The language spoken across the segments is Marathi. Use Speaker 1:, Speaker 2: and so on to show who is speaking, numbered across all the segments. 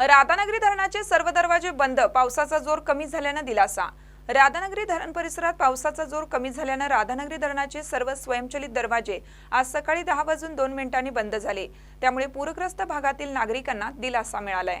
Speaker 1: राधानगरी धरणाचे सर्व दरवाजे बंद पावसाचा जोर कमी झाल्यानं दिलासा. राधानगरी धरण परिसरात पावसाचा जोर कमी झाल्यानं राधानगरी धरणाचे सर्व स्वयंचलित दरवाजे आज सकाळी दहा वाजून दोन मिनिटांनी बंद झाले. त्यामुळे पूरग्रस्त भागातील नागरिकांना दिलासा मिळालाय.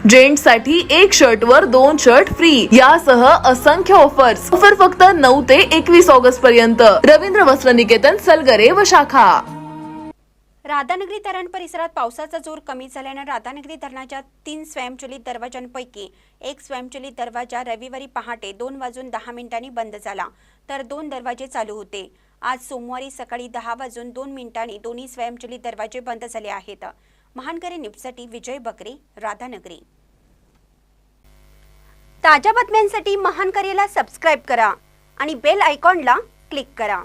Speaker 2: जेंट्ससाठी एक शर्ट वर दोन शर्ट फ्री यासह असंख्य ऑफर्स ऑफर फक्त नऊ ते एकवीस ऑगस्ट पर्यंत. रवींद्र वस्त्र निकेतन सलगरे व शाखा.
Speaker 3: राधानगरी धरण परिसरात पावसाचा जोर कमी झाल्यानं राधानगरी धरणाच्या तीन स्वयंचलित दरवाजांपैकी एक स्वयंचलित दरवाजा रविवारी पहाटे दोन वाजून दहा मिनिटांनी बंद झाला तर दोन दरवाजे चालू होते. आज सोमवारी सकाळी दहा वाजून दोन मिनिटांनी दोन्ही स्वयंचलित दरवाजे बंद झाले आहेत. महानकरी न्यूजसाठी विजय बकरे राधानगरी. ताज्या बातम्यांसाठी महानकरीला सबस्क्राईब करा आणि बेल आयकॉनला क्लिक करा.